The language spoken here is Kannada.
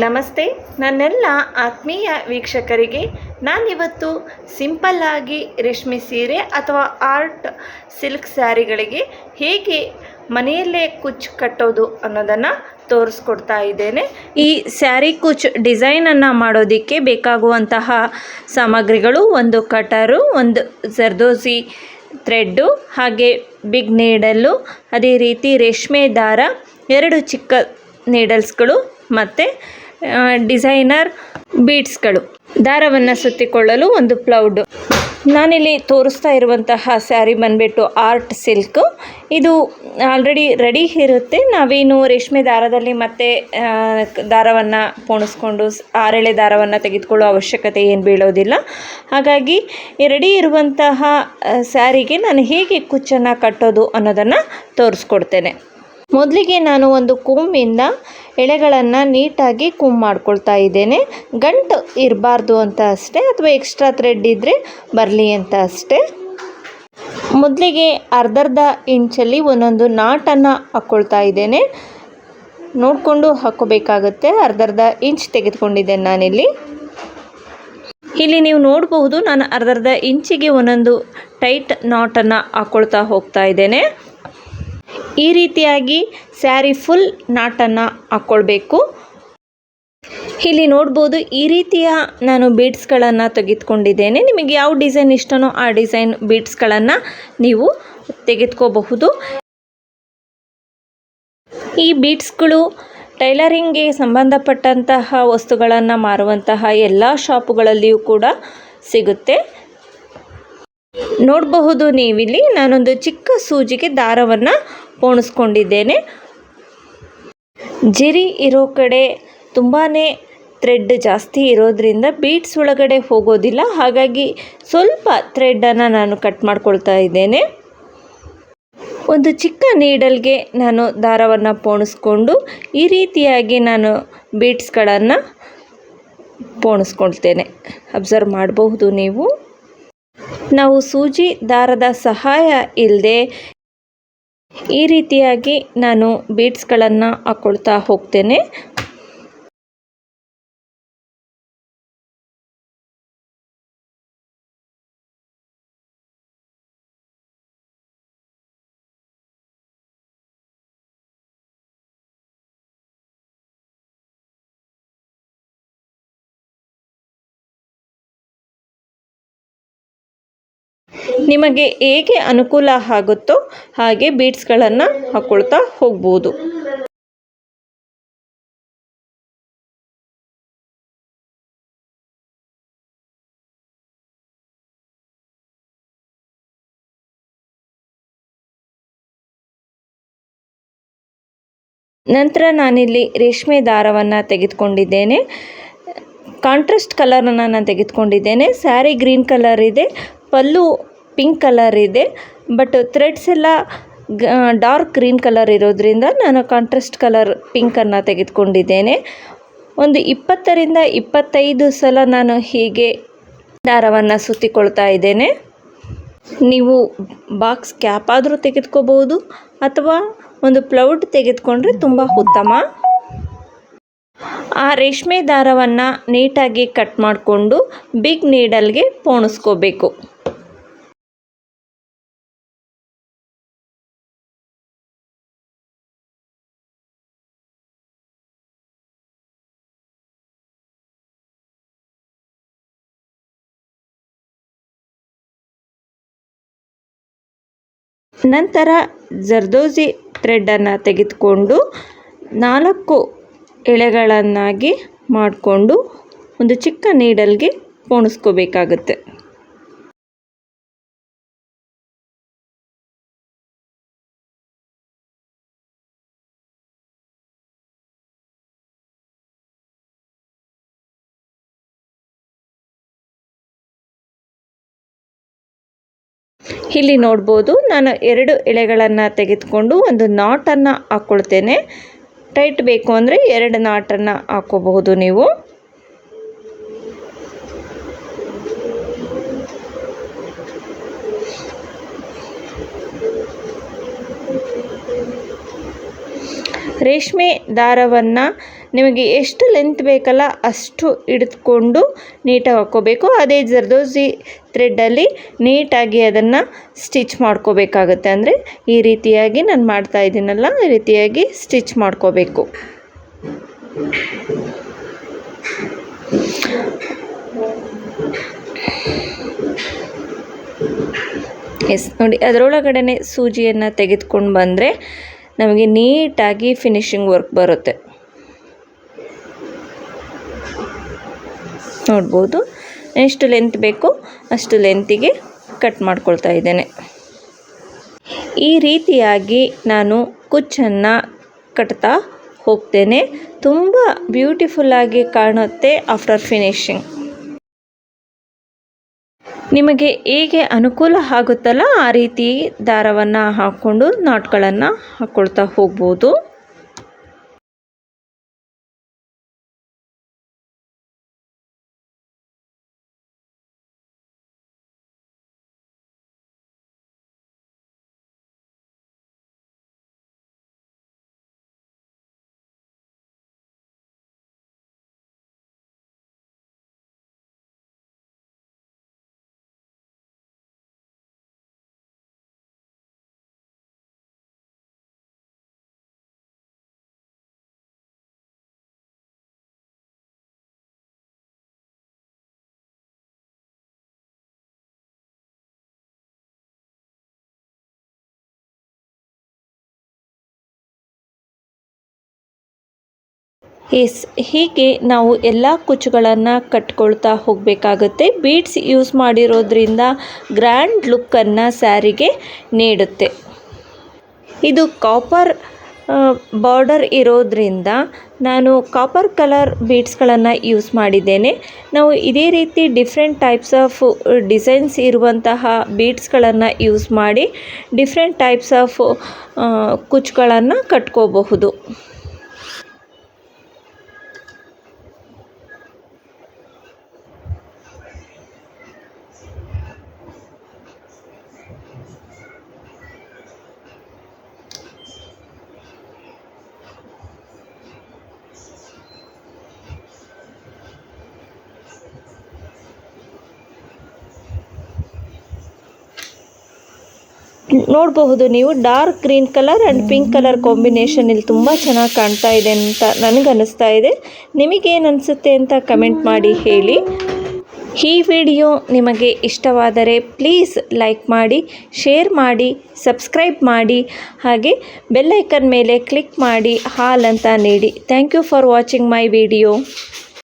ನಮಸ್ತೆ. ನನ್ನೆಲ್ಲ ಆತ್ಮೀಯ ವೀಕ್ಷಕರಿಗೆ ನಾನಿವತ್ತು ಸಿಂಪಲ್ಲಾಗಿ ರೇಷ್ಮೆ ಸೀರೆ ಅಥವಾ ಆರ್ಟ್ ಸಿಲ್ಕ್ ಸ್ಯಾರಿಗಳಿಗೆ ಹೇಗೆ ಮನೆಯಲ್ಲೇ ಕುಚ್ ಕಟ್ಟೋದು ಅನ್ನೋದನ್ನು ತೋರಿಸ್ಕೊಡ್ತಾ ಇದ್ದೇನೆ. ಈ ಸ್ಯಾರಿ ಕುಚ್ ಡಿಸೈನನ್ನು ಮಾಡೋದಕ್ಕೆ ಬೇಕಾಗುವಂತಹ ಸಾಮಗ್ರಿಗಳು ಒಂದು ಕಟರು, ಒಂದು ಜರ್ದೋಸಿ ಥ್ರೆಡ್ಡು, ಹಾಗೆ ಬಿಗ್ ನೀಡಲ್ಲು, ಅದೇ ರೀತಿ ರೇಷ್ಮೆ ದಾರ, ಎರಡು ಚಿಕ್ಕ ನೀಡಲ್ಸ್ಗಳು ಮತ್ತು ಡಿಸೈನರ್ ಬೀಡ್ಸ್ಗಳು ದಾರವನ್ನು ಸುತ್ತಿಕೊಳ್ಳಲು ಒಂದು ಪ್ಲೌಡ್ ನಾನಿಲ್ಲಿ ತೋರಿಸ್ತಾ ಇರುವಂತಹ ಸ್ಯಾರಿ ಬಂದ್ಬಿಟ್ಟು ಆರ್ಟ್ ಸಿಲ್ಕ್ ಇದು ಆಲ್ರೆಡಿ ರೆಡಿ ಇರುತ್ತೆ. ನಾವೇನು ರೇಷ್ಮೆ ದಾರದಲ್ಲಿ ಮತ್ತೆ ದಾರವನ್ನು ಪೋಣಿಸ್ಕೊಂಡು ಆರೆಳೆ ದಾರವನ್ನು ತೆಗೆದುಕೊಳ್ಳೋ ಅವಶ್ಯಕತೆ ಏನು ಬೀಳೋದಿಲ್ಲ. ಹಾಗಾಗಿ ರೆಡಿ ಇರುವಂತಹ ಸ್ಯಾರಿಗೆ ನಾನು ಹೇಗೆ ಕುಚ್ಚನ್ನು ಕಟ್ಟೋದು ಅನ್ನೋದನ್ನು ತೋರಿಸ್ಕೊಡ್ತೇನೆ. ಮೊದಲಿಗೆ ನಾನು ಒಂದು ಕೋಮಿಂದ ಎಳೆಗಳನ್ನು ನೀಟಾಗಿ ಕೂಮ್ ಮಾಡ್ಕೊಳ್ತಾ ಇದ್ದೇನೆ. ಗಂಟು ಇರಬಾರ್ದು ಅಂತ ಅಷ್ಟೇ, ಅಥವಾ ಎಕ್ಸ್ಟ್ರಾ ಥ್ರೆಡ್ ಇದ್ದರೆ ಬರಲಿ ಅಂತ ಅಷ್ಟೇ. ಮೊದಲಿಗೆ ಅರ್ಧರ್ಧ ಇಂಚಲ್ಲಿ ಒಂದೊಂದು ನಾಟನ್ನು ಹಾಕ್ಕೊಳ್ತಾ ಇದ್ದೇನೆ. ನೋಡಿಕೊಂಡು ಹಾಕ್ಕೋಬೇಕಾಗುತ್ತೆ. ಅರ್ಧರ್ಧ ಇಂಚ್ ತೆಗೆದುಕೊಂಡಿದ್ದೇನೆ ನಾನಿಲ್ಲಿ. ಇಲ್ಲಿ ನೀವು ನೋಡಬಹುದು, ನಾನು ಅರ್ಧರ್ಧ ಇಂಚಿಗೆ ಒಂದೊಂದು ಟೈಟ್ ನಾಟನ್ನು ಹಾಕ್ಕೊಳ್ತಾ ಹೋಗ್ತಾ ಇದ್ದೇನೆ. ಈ ರೀತಿಯಾಗಿ ಸ್ಯಾರಿ ಫುಲ್ ನಾಟನ್ನು ಹಾಕ್ಕೊಳ್ಬೇಕು ಇಲ್ಲಿ ನೋಡ್ಬೋದು ಈ ರೀತಿಯ ನಾನು ಬೀಡ್ಸ್ಗಳನ್ನು ತೆಗೆದುಕೊಂಡಿದ್ದೇನೆ. ನಿಮಗೆ ಯಾವ ಡಿಸೈನ್ ಇಷ್ಟನೋ ಆ ಡಿಸೈನ್ ಬೀಡ್ಸ್ಗಳನ್ನು ನೀವು ತೆಗೆದುಕೋಬಹುದು. ಈ ಬೀಡ್ಸ್ಗಳು ಟೈಲರಿಂಗ್ಗೆ ಸಂಬಂಧಪಟ್ಟಂತಹ ವಸ್ತುಗಳನ್ನು ಮಾರುವಂತಹ ಎಲ್ಲ ಶಾಪುಗಳಲ್ಲಿಯೂ ಕೂಡ ಸಿಗುತ್ತೆ. ನೋಡಬಹುದು ನೀವಿಲ್ಲಿ. ನಾನೊಂದು ಚಿಕ್ಕ ಸೂಜಿಗೆ ದಾರವನ್ನು ಪೋಣಿಸ್ಕೊಂಡಿದ್ದೇನೆ. ಜಿರಿ ಇರೋ ಕಡೆ ತುಂಬಾ ಥ್ರೆಡ್ ಜಾಸ್ತಿ ಇರೋದ್ರಿಂದ ಬೀಟ್ಸ್ ಒಳಗಡೆ ಹೋಗೋದಿಲ್ಲ. ಹಾಗಾಗಿ ಸ್ವಲ್ಪ ಥ್ರೆಡ್ಡನ್ನು ನಾನು ಕಟ್ ಮಾಡ್ಕೊಳ್ತಾ ಇದ್ದೇನೆ. ಒಂದು ಚಿಕ್ಕ ನೀಡಲ್ಗೆ ನಾನು ದಾರವನ್ನು ಪೋಣಿಸ್ಕೊಂಡು ಈ ರೀತಿಯಾಗಿ ನಾನು ಬೀಟ್ಸ್ಗಳನ್ನು ಪೋಣಿಸ್ಕೊಳ್ತೇನೆ. ಅಬ್ಸರ್ವ್ ಮಾಡಬಹುದು ನೀವು. ನಾವು ಸೂಜಿ ದಾರದ ಸಹಾಯ ಇಲ್ಲದೆ ಈ ರೀತಿಯಾಗಿ ನಾನು ಬೀಡ್ಸ್ಗಳನ್ನು ಹಾಕ್ಕೊಳ್ತಾ ಹೋಗ್ತೇನೆ. ನಿಮಗೆ ಹೇಗೆ ಅನುಕೂಲ ಆಗುತ್ತೋ ಹಾಗೆ ಬೀಡ್ಸ್ಗಳನ್ನು ಹಾಕ್ಕೊಳ್ತಾ ಹೋಗ್ಬೋದು. ನಂತರ ನಾನಿಲ್ಲಿ ರೇಷ್ಮೆ ದಾರವನ್ನು ತೆಗೆದುಕೊಂಡಿದ್ದೇನೆ. ಕಾಂಟ್ರಾಸ್ಟ್ ಕಲರನ್ನು ನಾನು ತೆಗೆದುಕೊಂಡಿದ್ದೇನೆ. ಸ್ಯಾರಿ ಗ್ರೀನ್ ಕಲರ್ ಇದೆ. ಪಲ್ಲು ಪಿಂಕ್ ಕಲರ್ ಇದೆ. ಬಟ್ ಥ್ರೆಡ್ಸ್ ಎಲ್ಲ ಡಾರ್ಕ್ ಗ್ರೀನ್ ಕಲರ್ ಇರೋದ್ರಿಂದ ನಾನು ಕಾಂಟ್ರಾಸ್ಟ್ ಕಲರ್ ಪಿಂಕನ್ನು ತೆಗೆದುಕೊಂಡಿದ್ದೇನೆ. ಒಂದು ಇಪ್ಪತ್ತರಿಂದ ಇಪ್ಪತ್ತೈದು ಸಲ ನಾನು ಹೀಗೆ ದಾರವನ್ನು ಸುತ್ತಿಕೊಳ್ತಾ ಇದ್ದೇನೆ. ನೀವು ಬಾಕ್ಸ್ ಕ್ಯಾಪ್ ಆದರೂ ತೆಗೆದುಕೋಬಹುದು ಅಥವಾ ಒಂದು ಪ್ಲೌಡ್ ತೆಗೆದುಕೊಂಡ್ರೆ ತುಂಬ ಉತ್ತಮ. ಆ ರೇಷ್ಮೆ ದಾರವನ್ನು ನೀಟಾಗಿ ಕಟ್ ಮಾಡಿಕೊಂಡು ಬಿಗ್ ನೀಡಲ್ಗೆ ಪೋಣಿಸ್ಕೋಬೇಕು. ನಂತರ ಜರ್ದೋಸಿ ಥ್ರೆಡ್ಡನ್ನು ತೆಗೆದುಕೊಂಡು ನಾಲ್ಕು ಎಳೆಗಳನ್ನಾಗಿ ಮಾಡಿಕೊಂಡು ಒಂದು ಚಿಕ್ಕ ನೀಡಲ್ಗೆ ಪೋಣಿಸ್ಕೋಬೇಕಾಗುತ್ತೆ. ಇಲ್ಲಿ ನೋಡ್ಬೋದು ನಾನು ಎರಡು ಎಳೆಗಳನ್ನು ತೆಗೆದುಕೊಂಡು ಒಂದು ನಾಟನ್ನು ಹಾಕ್ಕೊಳ್ತೇನೆ ಟೈಟ್ ಬೇಕು ಅಂದರೆ ಎರಡು ನಾಟನ್ನು ಹಾಕ್ಕೋಬಹುದು ನೀವು. ರೇಷ್ಮೆ ದಾರವನ್ನು ನಿಮಗೆ ಎಷ್ಟು ಲೆಂತ್ ಬೇಕಲ್ಲ ಅಷ್ಟು ಹಿಡಿದುಕೊಂಡು ನೀಟಾಗಿ ಹಾಕ್ಕೋಬೇಕು. ಅದೇ ಜರ್ದೋಸಿ ಥ್ರೆಡ್ಡಲ್ಲಿ ನೀಟಾಗಿ ಅದನ್ನು ಸ್ಟಿಚ್ ಮಾಡ್ಕೋಬೇಕಾಗುತ್ತೆ. ಅಂದರೆ ಈ ರೀತಿಯಾಗಿ ನಾನು ಮಾಡ್ತಾ ಇದ್ದೀನಲ್ಲ, ಈ ರೀತಿಯಾಗಿ ಸ್ಟಿಚ್ ಮಾಡ್ಕೋಬೇಕು. ಎಸ್ ನೋಡಿ ಅದರೊಳಗಡೆ ಸೂಜಿಯನ್ನು ತೆಗೆದುಕೊಂಡು ಬಂದರೆ ನಮಗೆ ನೀಟಾಗಿ ಫಿನಿಶಿಂಗ್ ವರ್ಕ್ ಬರುತ್ತೆ. ನೋಡ್ಬೋದು. ಎಷ್ಟು ಲೆಂತ್ ಬೇಕು ಅಷ್ಟು ಲೆಂತಿಗೆ ಕಟ್ ಮಾಡ್ಕೊಳ್ತಾ ಇದ್ದೇನೆ. ಈ ರೀತಿಯಾಗಿ ನಾನು ಕುಚ್ಚನ್ನು ಕಟ್ತಾ ಹೋಗ್ತೇನೆ. ತುಂಬ ಬ್ಯೂಟಿಫುಲ್ಲಾಗಿ ಕಾಣುತ್ತೆ ಆಫ್ಟರ್ ಫಿನಿಶಿಂಗ್ ನಿಮಗೆ ಹೇಗೆ ಅನುಕೂಲ ಆಗುತ್ತಲ್ಲ ಆ ರೀತಿ ದಾರವನ್ನು ಹಾಕ್ಕೊಂಡು ನಾಟ್ಗಳನ್ನು ಹಾಕ್ಕೊಳ್ತಾ ಹೋಗ್ಬೋದು. ಎಸ್, ಹೀಗೆ ನಾವು ಎಲ್ಲ ಕುಚ್ಚುಗಳನ್ನು ಕಟ್ಕೊಳ್ತಾ ಹೋಗಬೇಕಾಗುತ್ತೆ. ಬೀಡ್ಸ್ ಯೂಸ್ ಮಾಡಿರೋದ್ರಿಂದ ಗ್ರ್ಯಾಂಡ್ ಲುಕ್ಕನ್ನು ಸ್ಯಾರಿಗೆ ನೀಡುತ್ತೆ. ಇದು ಕಾಪರ್ ಬಾರ್ಡರ್ ಇರೋದ್ರಿಂದ ನಾನು ಕಾಪರ್ ಕಲರ್ ಬೀಡ್ಸ್ಗಳನ್ನು ಯೂಸ್ ಮಾಡಿದ್ದೇನೆ. ನಾವು ಇದೇ ರೀತಿ ಡಿಫ್ರೆಂಟ್ ಟೈಪ್ಸ್ ಆಫ್ ಡಿಸೈನ್ಸ್ ಇರುವಂತಹ ಬೀಡ್ಸ್ಗಳನ್ನು ಯೂಸ್ ಮಾಡಿ ಡಿಫ್ರೆಂಟ್ ಟೈಪ್ಸ್ ಆಫ್ ಕುಚ್ಚುಗಳನ್ನು ಕಟ್ಕೋಬಹುದು. ನೋಡಬಹುದು ನೀವು. Dark green colour and pink colour combination ಇಲ್ಲಿ ತುಂಬ ಚೆನ್ನಾಗಿ ಕಾಣ್ತಾ ಇದೆ ಅಂತ ನನಗೆ ಅನ್ನಿಸ್ತಾ ಇದೆ. ನಿಮಗೇನು ಅನಿಸುತ್ತೆ ಅಂತ ಕಮೆಂಟ್ ಮಾಡಿ ಹೇಳಿ. ಈ ವಿಡಿಯೋ ನಿಮಗೆ ಇಷ್ಟವಾದರೆ ಪ್ಲೀಸ್ ಲೈಕ್ ಮಾಡಿ ಶೇರ್ ಮಾಡಿ ಸಬ್ಸ್ಕ್ರೈಬ್ ಮಾಡಿ, ಹಾಗೆ ಬೆಲ್ಲೈಕನ್ ಮೇಲೆ ಕ್ಲಿಕ್ ಮಾಡಿ, ಹಾಲ್ ಅಂತ ನೀಡಿ. Thank you for watching my video